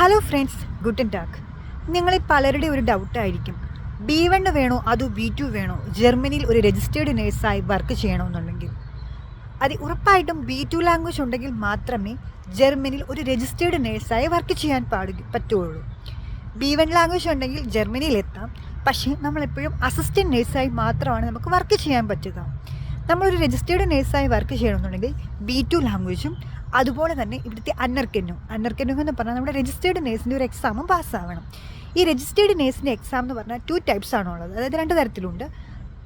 Hello friends ഗുഡൻ talk നിങ്ങളിൽ പലരുടെ ഒരു ഡൗട്ടായിരിക്കും ബി വൺ വേണോ അതോ ബി ടു വേണോ? ജർമ്മനിയിൽ ഒരു രജിസ്റ്റേർഡ് നേഴ്സായി വർക്ക് ചെയ്യണമെന്നുണ്ടെങ്കിൽ. അത് ഉറപ്പായിട്ടും ബി ടു ലാംഗ്വേജ് ഉണ്ടെങ്കിൽ മാത്രമേ ജർമ്മനിയിൽ ഒരു രജിസ്റ്റേർഡ് നേഴ്സായി വർക്ക് ചെയ്യാൻ പാടു പറ്റുള്ളൂ. ബി വൺ ലാംഗ്വേജ് ഉണ്ടെങ്കിൽ ജർമ്മനിയിൽ എത്താം. പക്ഷേ നമ്മളെപ്പോഴും അസിസ്റ്റന്റ് നേഴ്സായി മാത്രമാണ് നമുക്ക് വർക്ക് ചെയ്യാൻ പറ്റുക. നമ്മളൊരു രജിസ്റ്റേർഡ് നേഴ്സായി വർക്ക് ചെയ്യണമെന്നുണ്ടെങ്കിൽ ബി ടു ലാംഗ്വേജും അതുപോലെ തന്നെ ഇവിടുത്തെ അന്നർക്കെന്നു അന്നർക്കെന്നു എന്ന് പറഞ്ഞാൽ നമ്മുടെ രജിസ്റ്റേർഡ് നേഴ്സിന്റെ ഒരു എക്സാമും പാസ്സാവണം ഈ രജിസ്റ്റേർഡ് നേഴ്സിന്റെ എക്സാം എന്ന് പറഞ്ഞാൽ ടു ടൈപ്സ് ആണുള്ളത്. അതായത് രണ്ട് തരത്തിലുണ്ട്.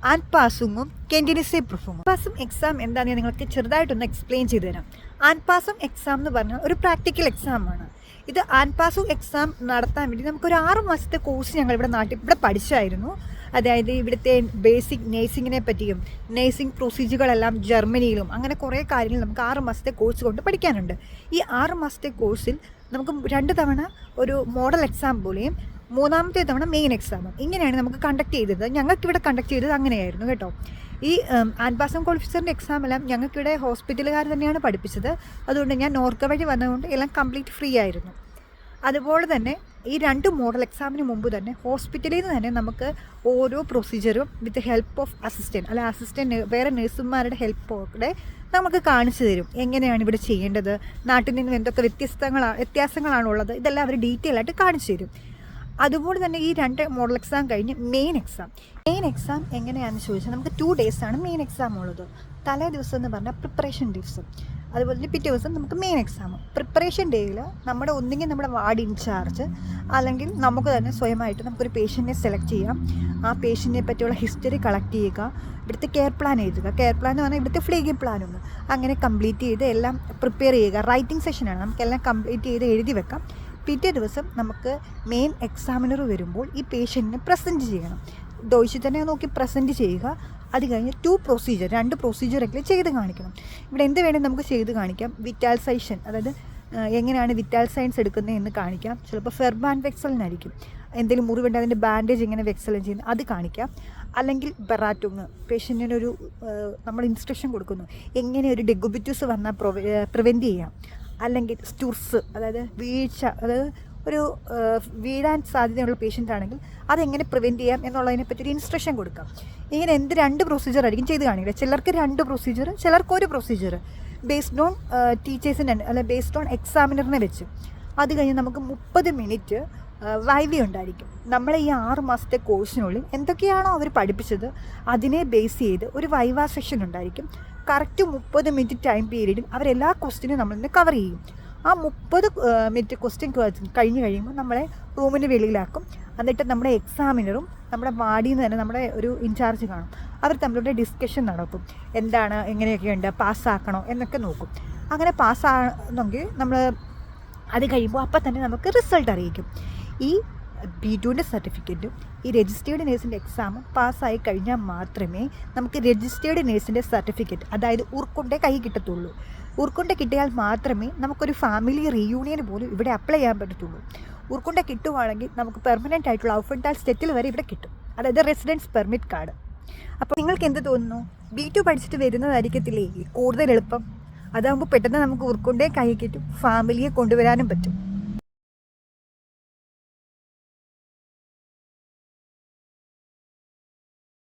ആൻഡ് പാസുങ്ങും കെൻഡിനിസെ പ്രൂഫും പാസും എക്സാം എന്താണെന്ന് നിങ്ങൾക്ക് ചെറുതായിട്ടൊന്ന് എക്സ്പ്ലെയിൻ ചെയ്തു തരാം. ആൻഡ് പാസും എക്സാം എന്ന് പറഞ്ഞാൽ ഒരു പ്രാക്ടിക്കൽ എക്സാമാണ് ഇത് ആൻഡ് പാസും എക്സാം നടത്താൻ വേണ്ടി നമുക്കൊരു ആറ് മാസത്തെ കോഴ്സ് ഞങ്ങൾ ഇവിടെ നാട്ടിൽ ഇവിടെ പഠിച്ചായിരുന്നു. അതായത് ഇവിടുത്തെ ബേസിക് നേഴ്സിങ്ങിനെ പറ്റിയും നേഴ്സിംഗ് പ്രൊസീജിയറുകളെല്ലാം ജർമ്മനിയിലും അങ്ങനെ കുറേ കാര്യങ്ങൾ നമുക്ക് ആറ് മാസത്തെ കോഴ്സ് കൊണ്ട് പഠിക്കാനുണ്ട്. ഈ ആറ് മാസത്തെ കോഴ്സിൽ നമുക്ക് രണ്ട് തവണ ഒരു മോഡൽ എക്സാം പോലെയും മൂന്നാമത്തെ തവണ മെയിൻ എക്സാമും ഇങ്ങനെയാണ് നമുക്ക് കണ്ടക്ട് ചെയ്തത്. ഞങ്ങൾക്ക് ഇവിടെ കണ്ടക്ട് ചെയ്തത് അങ്ങനെയായിരുന്നു കേട്ടോ. ഈ ആൻപാസം ക്വാളിഫിസറിന്റെ എക്സാം എല്ലാം ഞങ്ങൾക്കിവിടെ ഹോസ്പിറ്റലുകാർ തന്നെയാണ് പഠിപ്പിച്ചത്. അതുകൊണ്ട് ഞാൻ നോർക്ക വഴി വന്നതുകൊണ്ട് എല്ലാം കംപ്ലീറ്റ് ഫ്രീ ആയിരുന്നു. അതുപോലെ തന്നെ ഈ രണ്ട് മോഡൽ എക്സാമിന് മുമ്പ് തന്നെ ഹോസ്പിറ്റലിൽ നിന്ന് തന്നെ നമുക്ക് ഓരോ പ്രൊസീജിയറും വിത്ത് ഹെൽപ്പ് ഓഫ് അസിസ്റ്റന്റ് അല്ലെ അസിസ്റ്റന്റ് വേറെ നഴ്സുമാരുടെ ഹെൽപ്പോടെ നമുക്ക് കാണിച്ചു തരും. എങ്ങനെയാണ് ഇവിടെ ചെയ്യേണ്ടത്? നാട്ടിൽ നിന്നും എന്തൊക്കെ വ്യത്യസ്തങ്ങളാണ് വ്യത്യാസങ്ങളാണുള്ളത്? ഇതെല്ലാം അവർ ഡീറ്റെയിൽ ആയിട്ട് കാണിച്ചു തരും. അതുപോലെ തന്നെ ഈ രണ്ട് മോഡൽ എക്സാം കഴിഞ്ഞ് മെയിൻ എക്സാം മെയിൻ എക്സാം എങ്ങനെയാണെന്ന് ചോദിച്ചാൽ നമുക്ക് ടു ഡേയ്സാണ് മെയിൻ എക്സാം ഉള്ളത്. തലേ ദിവസം എന്ന് പറഞ്ഞാൽ പ്രിപ്പറേഷൻ ദിവസം. അതുപോലെ തന്നെ പിറ്റേ ദിവസം നമുക്ക് മെയിൻ എക്സാം പ്രിപ്പറേഷൻ ഡേയിൽ നമ്മുടെ ഒന്നുകിൽ നമ്മുടെ വാർഡ് ഇൻചാർജ് അല്ലെങ്കിൽ നമുക്ക് തന്നെ സ്വയമായിട്ട് നമുക്കൊരു പേഷ്യന്റിനെ സെലക്ട് ചെയ്യാം. ആ പേഷ്യന്റിനെ പറ്റിയുള്ള ഹിസ്റ്ററി കളക്ട് ചെയ്യുക. ഇവിടുത്തെ കെയർ പ്ലാൻ എഴുതുക. കെയർ പ്ലാൻ എന്ന് പറഞ്ഞാൽ ഇവിടുത്തെ ഫ്ലീഗിംഗ് പ്ലാനൊന്ന് അങ്ങനെ കംപ്ലീറ്റ് ചെയ്ത് എല്ലാം പ്രിപ്പയർ ചെയ്യുക. റൈറ്റിംഗ് സെഷനാണ് നമുക്കെല്ലാം കംപ്ലീറ്റ് ചെയ്ത് എഴുതി വെക്കാം. പിറ്റേ ദിവസം നമുക്ക് മെയിൻ എക്സാമിനർ വരുമ്പോൾ ഈ പേഷ്യന്റിനെ പ്രസന്റ് ചെയ്യണം. ഡോയിച്ചിൽ തന്നെ നോക്കി പ്രസന്റ് ചെയ്യുക. അത് കഴിഞ്ഞ് ടു പ്രൊസീജിയർ രണ്ട് പ്രൊസീജിയറൊക്കെ ചെയ്ത് കാണിക്കണം. ഇവിടെ എന്ത് വേണമെങ്കിൽ നമുക്ക് ചെയ്ത് കാണിക്കാം. വിറ്റാൽസൈഷൻ അതായത് എങ്ങനെയാണ് വിറ്റാൽ സയൻസ് എടുക്കുന്നത് എന്ന് കാണിക്കാം. ചിലപ്പോൾ ഫെർബാൻ വെക്സലിനായിരിക്കും എന്തെങ്കിലും മുറിവുണ്ട് അതിന്റെ ബാൻഡേജ് എങ്ങനെ വെക്സലൻ ചെയ്യുന്നത് അത് കാണിക്കാം. അല്ലെങ്കിൽ ബെറാറ്റുങ് പേഷ്യന്റിനൊരു നമ്മൾ ഇൻസ്ട്രക്ഷൻ കൊടുക്കുന്നു. എങ്ങനെ ഒരു ഡെഗുബിറ്റൂസ് വന്നാൽ പ്രിവെന്റ് ചെയ്യാം. അല്ലെങ്കിൽ സ്റ്റുർസ് അതായത് വീഴ്ച അതായത് ഒരു വീഴാൻ സാധ്യതയുള്ള പേഷ്യന്റ് ആണെങ്കിൽ അതെങ്ങനെ പ്രിവെന്റ് ചെയ്യാം എന്നുള്ളതിനെ പറ്റി ഒരു ഇൻസ്ട്രക്ഷൻ കൊടുക്കാം. ഇങ്ങനെ എന്ത് രണ്ട് പ്രൊസീജിയർ ആയിരിക്കും ചെയ്ത് കാണിക്കുക. ചിലർക്ക് രണ്ട് പ്രൊസീജിയർ ചിലർക്ക് ഒരു പ്രൊസീജിയർ ബേസ്ഡ് ഓൺ ടീച്ചേഴ്സിന്റെ അല്ല ബേസ്ഡ് ഓൺ എക്സാമിനറിനെ വെച്ച്. അത് കഴിഞ്ഞ് നമുക്ക് മുപ്പത് മിനിറ്റ് വൈവി ഉണ്ടായിരിക്കും. നമ്മളെ ഈ ആറ് മാസത്തെ കോഴ്സിനുള്ളിൽ എന്തൊക്കെയാണോ അവർ പഠിപ്പിച്ചത് അതിനെ ബേസ് ചെയ്ത് ഒരു വൈവ സെഷൻ ഉണ്ടായിരിക്കും. കറക്റ്റ് മുപ്പത് മിനിറ്റ് ടൈം പീരീഡിൽ അവരെല്ലാ ക്വസ്റ്റിനും നമ്മളിന്ന് കവർ ചെയ്യും. ആ മുപ്പത് മിനിറ്റ് ക്വസ്റ്റ്യൻ കഴിഞ്ഞ് കഴിയുമ്പോൾ നമ്മളെ റൂമിന് വെളിയിലാക്കും. എന്നിട്ട് നമ്മുടെ എക്സാമിനറും നമ്മുടെ വാർഡിൽ നിന്ന് തന്നെ നമ്മുടെ ഒരു ഇൻചാർജ് കാണും. അവർ തമ്മിലൂടെ ഡിസ്കഷൻ നടക്കും എന്താണ് എങ്ങനെയൊക്കെയുണ്ട്? പാസ്സാക്കണോ എന്നൊക്കെ നോക്കും. അങ്ങനെ പാസ്സാണെങ്കിൽ നമ്മൾ അത് കഴിയുമ്പോൾ അപ്പം തന്നെ നമുക്ക് റിസൾട്ട് അറിയിക്കും. ഈ ബി ടുവിന്റെ സർട്ടിഫിക്കറ്റും ഈ രജിസ്റ്റേർഡ് നേഴ്സിന്റെ എക്സാമും പാസ്സായി കഴിഞ്ഞാൽ മാത്രമേ നമുക്ക് രജിസ്റ്റേർഡ് നേഴ്സിന്റെ സർട്ടിഫിക്കറ്റ് അതായത് ഉർക്കുണ്ടെ കൈ കിട്ടത്തുള്ളൂ. ഉർക്കൊണ്ട കിട്ടിയാൽ മാത്രമേ നമുക്കൊരു ഫാമിലി റീയൂണിയന് പോലും ഇവിടെ അപ്ലൈ ചെയ്യാൻ പറ്റത്തുള്ളൂ. ഉർക്കൊണ്ട കിട്ടുവാണെങ്കിൽ നമുക്ക് പെർമനന്റ് ആയിട്ടുള്ള ഔഫൻഡാൽ സ്റ്റെറ്റിൽ വരെ ഇവിടെ കിട്ടും. അതായത് റെസിഡൻസ് പെർമിറ്റ് കാർഡ് അപ്പോൾ നിങ്ങൾക്ക് എന്ത് തോന്നുന്നു? ബി ടു പഠിച്ചിട്ട് വരുന്നതായിരിക്കത്തില്ലേ? കൂടുതൽ എളുപ്പം. അതാകുമ്പോൾ പെട്ടെന്ന് നമുക്ക് ഉർക്കൊണ്ടേ കൈ കിട്ടും. ഫാമിലിയെ കൊണ്ടുവരാനും പറ്റും.